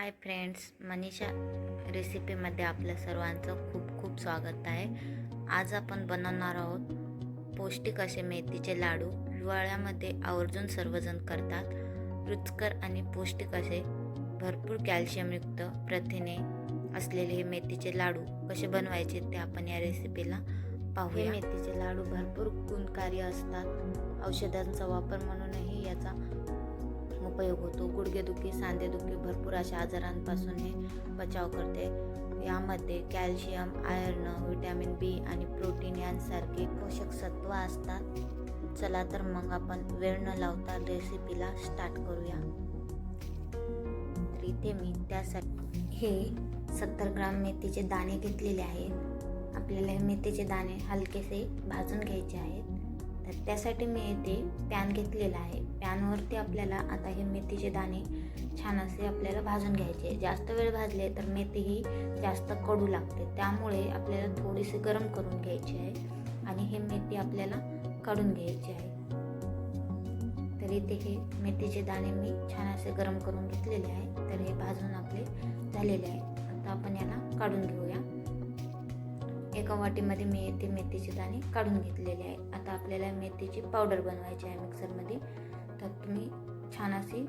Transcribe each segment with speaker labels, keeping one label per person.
Speaker 1: Hi friends Manisha रेसिपीमध्ये आपलं सर्वांचं खूप खूप स्वागत आहे. आज आपण बनवणार आहोत पौष्टिक असे मेथीचे लाडू. हिवाळ्यामध्ये आवर्जून सर्वजण करतात. रुचकर आणि पौष्टिक असे भरपूर कॅल्शियमयुक्त प्रथिने असलेले हे मेथीचे लाडू कसे बनवायचे ते आपण या रेसिपीला पाहूया. मेथीचे लाडू भरपूर गुणकारी असतात. औषधांचा वापर म्हणूनही याचा उपयोग होतो. गुडघेदुखी सांधेदुखी भरपूर अशा आजारांपासून हे बचाव करते. यामध्ये कॅल्शियम आयर्न व्हिटॅमिन बी आणि प्रोटीन यांसारखे पोषक सत्व असतात. चला तर मग आपण वेळ न लावता रेसिपीला स्टार्ट करूया. तर इथे मी त्यासाठी हे सत्तर ग्राम मेथीचे दाणे घेतलेले आहेत. आपल्याला हे मेथीचे दाणे हलकेसे भाजून घ्यायचे आहेत. तर त्यासाठी मी येथे पॅन घेतलेला आहे. पॅनवरती आपल्याला आता हे मेथीचे दाणे छान असे आपल्याला भाजून घ्यायचे. जास्त वेळ भाजले तर मेथी ही जास्त कडू लागते. त्यामुळे आपल्याला थोडीशी गरम करून घ्यायची आहे आणि हे मेथी आपल्याला काढून घ्यायची आहे. तर इथे हे मेथीचे दाणे मी छान असे गरम करून घेतलेले आहे. तर हे भाजून आपले झालेले आहे. आता आपण याला काढून घेऊया. एका वाटीमध्ये मी येथे मेथीचे दाणे काढून घेतलेले आहे. आता आपल्याला मेथीची पावडर बनवायची आहे मिक्सरमध्ये. तर तुम्ही छान अशी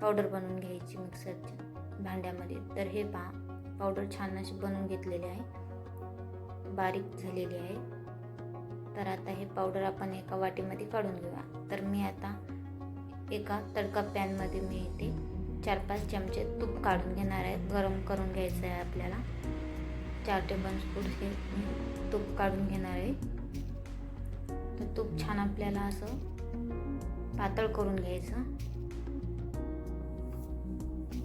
Speaker 1: पावडर बनवून घ्यायची मिक्सरच्या भांड्यामध्ये. तर हे पहा पावडर छान अशी बनवून घेतलेली आहे. बारीक झालेली आहे. तर आता हे पावडर आपण एका वाटीमध्ये काढून घेऊया. तर मी आता एका तडका पॅनमध्ये मी इथे चार पाच चमचे तूप काढून घेणार आहे. गरम करून घ्यायचं आहे आपल्याला. चार टेबल स्पून हे तूप काढून घेणार आहे. तर तूप छान आपल्याला असं पातळ करून घ्यायचं.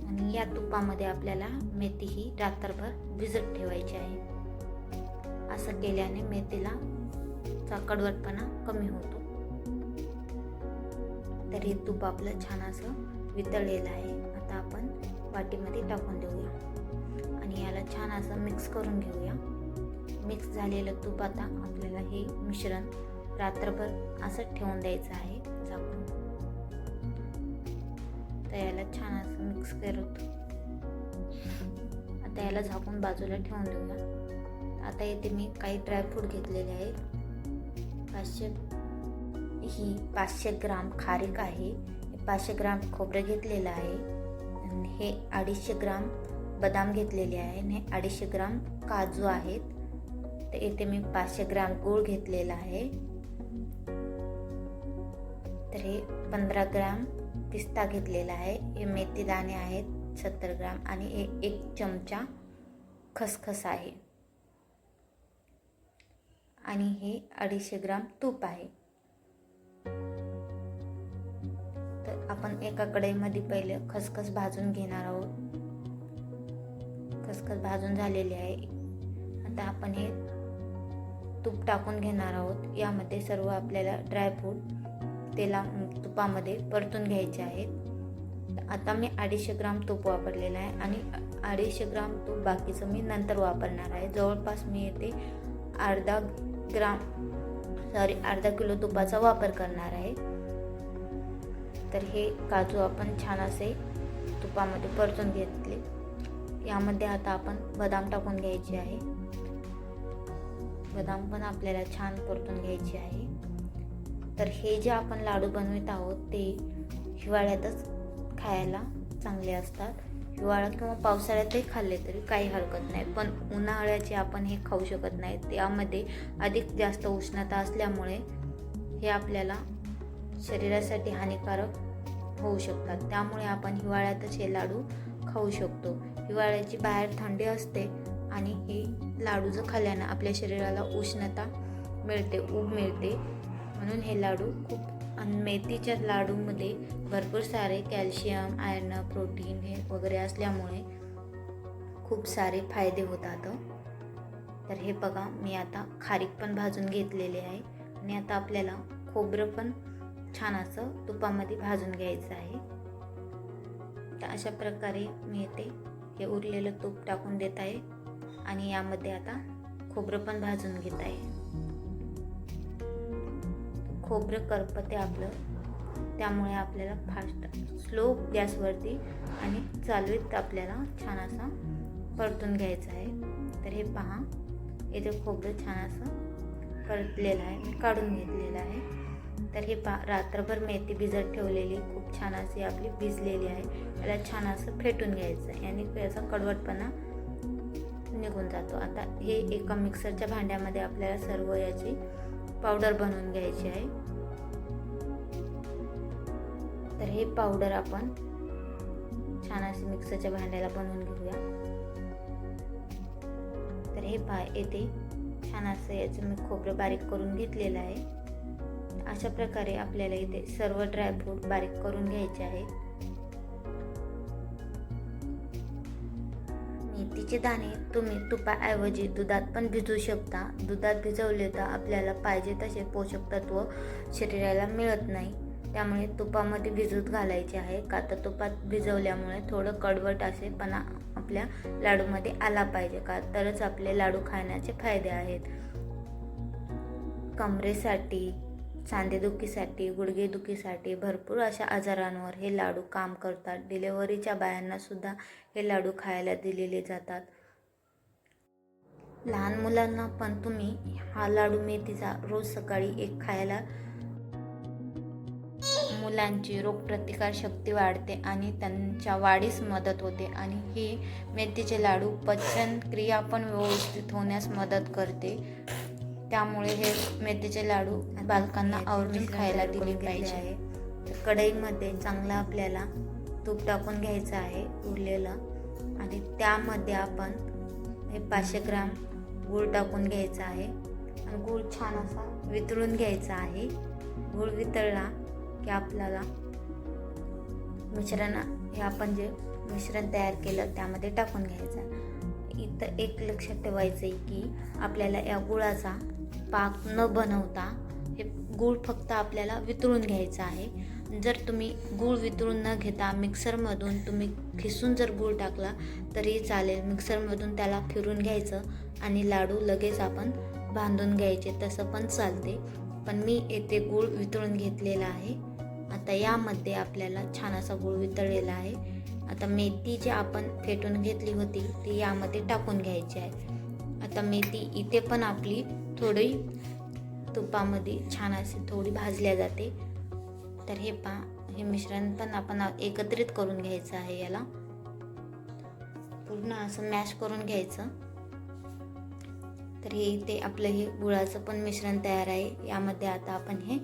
Speaker 1: आणि या तुपामध्ये आपल्याला मेथी ही रात्रभर भिजत ठेवायची आहे. असं केल्याने मेथीला चा कडवटपणा कमी होतो. तर हे तूप आपलं छान असं वितळलेलं आहे. आता आपण वाटीमध्ये टाकून देऊया. आणि याला छान असं मिक्स करून घेऊया. मिक्स झालेलं तूप आता आपल्याला हे मिश्रण रात्रभर असं ठेवून द्यायचं आहे. आता याला छान असं मिक्स करत आता याला झाकून बाजूला ठेवून देऊया. आता येथे मी काही ड्रायफ्रूट घेतलेले आहेत. पाचशे ही पाचशे ग्राम खारीक आहे. पाचशे ग्राम खोबरं घेतलेलं आहे. हे अडीचशे ग्राम बदाम घेतलेले आहे. आणि हे अडीचशे ग्राम काजू आहेत. तर इथे मी पाचशे ग्राम गूळ घेतलेला आहे. तर हे पंधरा ग्राम पिस्ता घेतलेला आहे. हे मेथी दाणे आहेत सत्तर ग्राम आणि हे एक चमचा खसखस आहे. आणि हे अडीचशे ग्राम तूप आहे. तर आपण एका कढईमध्ये पहिले खसखस भाजून घेणार आहोत. खसखस भाजून झालेली आहे. आता आपण हे तूप टाकून घेणार आहोत. यामध्ये सर्व आपल्याला ड्रायफ्रूट तेला तुपामध्ये परतून घ्यायचे आहेत. आता मी अडीचशे ग्राम तूप वापरलेलं आहे आणि अडीचशे ग्राम तूप बाकीचं मी नंतर वापरणार आहे. जवळपास मी येथे अर्धा ग्राम सॉरी अर्धा किलो तुपाचा वापर करणार आहे. तर हे काजू आपण छान असे तुपामध्ये परतून घेतले. यामध्ये आता आपण बदाम टाकून घ्यायचे आहे. बदाम पण आपल्याला छान परतून घ्यायचे आहे. तर हे जे आपण लाडू बनवित आहोत ते हिवाळ्यातच खायला चांगले असतात. हिवाळा किंवा पावसाळ्यातही खाल्ले तरी काही हरकत नाही. पण उन्हाळ्याचे आपण हे खाऊ शकत नाही. त्यामध्ये अधिक जास्त उष्णता असल्यामुळे हे आपल्याला शरीरासाठी हानिकारक होऊ शकतात. त्यामुळे आपण हिवाळ्यातच हे लाडू खाऊ शकतो. हिवाळ्याची बाहेर थंडी असते आणि हे लाडू जर खाल्ल्यानं आपल्या शरीराला उष्णता मिळते ऊब मिळते. म्हणून हे लाडू खूप आणि मेथीच्या लाडूमध्ये भरपूर सारे कॅल्शियम आयर्न प्रोटीन हे वगैरे असल्यामुळे खूप सारे फायदे होतात. तर हे बघा मी आता खारीक पण भाजून घेतलेले आहे आणि आता आपल्याला खोबरं पण छान असं तुपामध्ये भाजून घ्यायचं आहे. तर अशा प्रकारे मी येते हे उरलेलं तूप टाकून देत आहे आणि यामध्ये आता खोबरं पण भाजून घेत आहे. खोबरं करपते आपलं. त्यामुळे आपल्याला फास्ट स्लो गॅसवरती आणि चालवीत आपल्याला छान असा परतून घ्यायचं आहे. तर हे पहा इथे खोबरं छान असं परतलेलं आहे. मी काढून घेतलेलं आहे. तर हे पा रात्रभर मेथी भिजत ठेवलेली खूप छान अशी आपली भिजलेली आहे. त्याला छान असं फेटून घ्यायचं आहे आणि त्याचा कडवटपणा निघून जातो. आता हे एका मिक्सरच्या भांड्यामध्ये आपल्याला सर्व याची पावडर बनवून घ्यायची आहे. तर हे पावडर आपण छान असे मिक्सरच्या भांड्याला बनवून घेऊया. तर हे पा येते छान असं याचं मी खोबरं बारीक करून घेतलेलं आहे. अशा प्रकारे आपल्याला इथे सर्व ड्रायफ्रूट बारीक करून घ्यायचे आहे. मेथीचे दाणे तुम्ही तुपाऐवजी दुधात पण भिजू शकता. दुधात भिजवले तर आपल्याला पाहिजे तसे पोषक तत्व शरीराला मिळत नाही. त्यामुळे तुपामध्ये भिजत घालायचे आहे. का तर तुपात भिजवल्यामुळे थोडं कडवट असेपणा आपल्या लाडूमध्ये आला पाहिजे. का तरच आपले लाडू खाण्याचे फायदे आहेत. कमरेसाठी सांधेदुखीसाठी गुडघेदुखीसाठी भरपूर अशा आजारांवर हे लाडू काम करतात. डिलेवरीच्या बायांनासुद्धा हे लाडू खायला दिलेले जातात. लहान मुलांना पण तुम्ही हा लाडू मेथीचा रोज सकाळी एक खायला मुलांची रोगप्रतिकार शक्ती वाढते आणि त्यांच्या वाढीस मदत होते आणि ही मेथीचे लाडू पचन क्रिया पण व्यवस्थित होण्यास मदत करते. त्यामुळे हे मेथीचे लाडू बालकांना आवर्जून खायला दिले पाहिजे. आहे. तर कढईमध्ये चांगलं आपल्याला तूप टाकून घ्यायचं आहे उरलेलं. आणि त्यामध्ये आपण हे पाचशे ग्राम गूळ टाकून घ्यायचा आहे. आणि गूळ छान असा वितळून घ्यायचा आहे. गूळ वितळला की आपल्याला मिश्रण हे आपण जे मिश्रण तयार केलं त्यामध्ये टाकून घ्यायचं इथं एक लक्षात ठेवायचं आहे की आपल्याला या गुळाचा पाक न बनवता हे गूळ फक्त आपल्याला वितळून घ्यायचं आहे. जर तुम्ही गूळ वितळून न घेता मिक्सरमधून तुम्ही खिसून जर गूळ टाकला तरी चालेल. मिक्सरमधून त्याला फिरून घ्यायचं आणि लाडू लगेच आपण बांधून घ्यायचे. तसं पण चालते. पण मी येथे गूळ वितळून घेतलेला आहे. आता यामध्ये आपल्याला छान असा गूळ वितळलेला आहे. आता मेथी जी आपण फेटून घेतली होती ती यामध्ये टाकून घ्यायची आहे. आता मेथी इथे पण आपली थोडी तुपामध्ये छान अशी थोडी भाजल्या जाते. तर हे पा हे मिश्रण पण आपण एकत्रित करून घ्यायचं आहे याला. पूर्ण असं मॅश करून घ्यायचं. तर हे इथे आपलं हे गुळाचं पण मिश्रण तयार आहे. यामध्ये आता आपण हे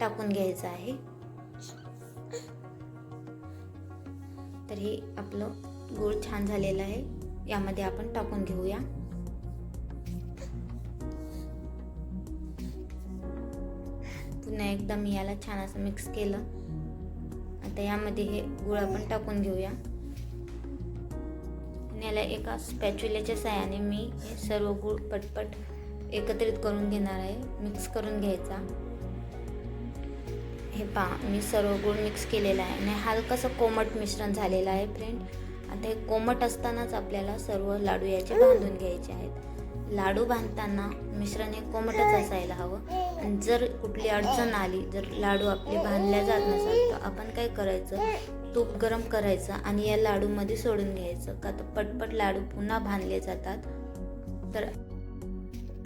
Speaker 1: टाकून घ्यायचं आहे. तर हे आपलं गूळ छान झालेलं आहे. यामध्ये आपण टाकून घेऊया. पुन्हा एकदा मी याला छान असं मिक्स केलं. आता यामध्ये हे गुळ आपण टाकून घेऊया. आणि याला एका स्पॅच्युल्याच्या साह्याने मी हे सर्व गुळ पटपट एकत्रित करून घेणार आहे. मिक्स करून घ्यायचा. हे पा मी सर्व गुळ मिक्स केलेला आहे. आणि हलकंसं कोमट मिश्रण झालेलं आहे फ्रेंड आता हे कोमट असतानाच आपल्याला सर्व लाडू याचे बांधून घ्यायचे आहेत. लाडू बांधताना मिश्रण हे कोमटच असायला हवं. आणि जर कुठली अडचण आली जर लाडू आपले बांधल्या जात नसेल तर आपण काय करायचं? तूप गरम करायचं आणि या लाडूमध्ये सोडून घ्यायचं. का तर पटपट लाडू पुन्हा बांधले जातात. तर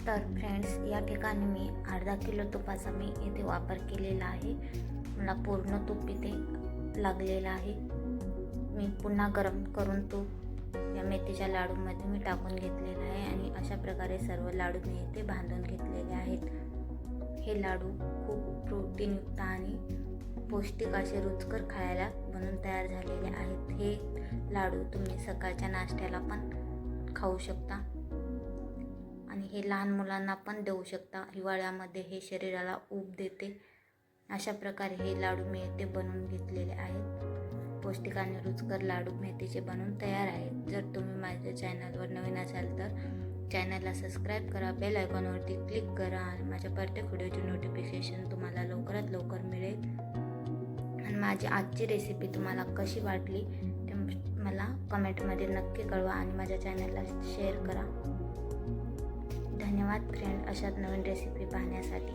Speaker 1: तर फ्रेंड्स या ठिकाणी मी अर्धा किलो तुपाचा मी इथे वापर केलेला आहे. मला पूर्ण तूप इथे लागलेलं आहे. मी पुन्हा गरम करून तूप या मेथीच्या लाडूमध्ये मी टाकून घेतलेलं आहे आणि अशा प्रकारे सर्व लाडू मी इथे बांधून घेतलेले आहेत. हे लाडू खूप प्रोटीनयुक्त आणि पौष्टिक असे रुचकर खायला बनून तयार झालेले आहेत. हे लाडू तुम्ही सकाळच्या नाश्त्याला पण खाऊ शकता आणि हे लहान मुलांना पण देऊ शकता. हिवाळ्यामध्ये हे शरीराला ऊब देते. अशा प्रकारे हे लाडू मी इथे बनवून घेतलेले आहेत. पौष्टिक आणि रुचकर लाडू मेथीचे बनवून तयार आहेत जर तुम्ही माझ्या चॅनलवर नवीन असाल तर चॅनलला सबस्क्राईब करा बेल आयकॉनवरती क्लिक करा आणि माझ्या प्रत्येक व्हिडिओचे नोटिफिकेशन तुम्हाला लवकरात लवकर मिळेल. आणि माझी आजची रेसिपी तुम्हाला कशी वाटली ते मला कमेंटमध्ये नक्की कळवा आणि माझ्या चॅनलला शेअर करा. धन्यवाद फ्रेंड अशाच नवीन रेसिपी पाहण्यासाठी.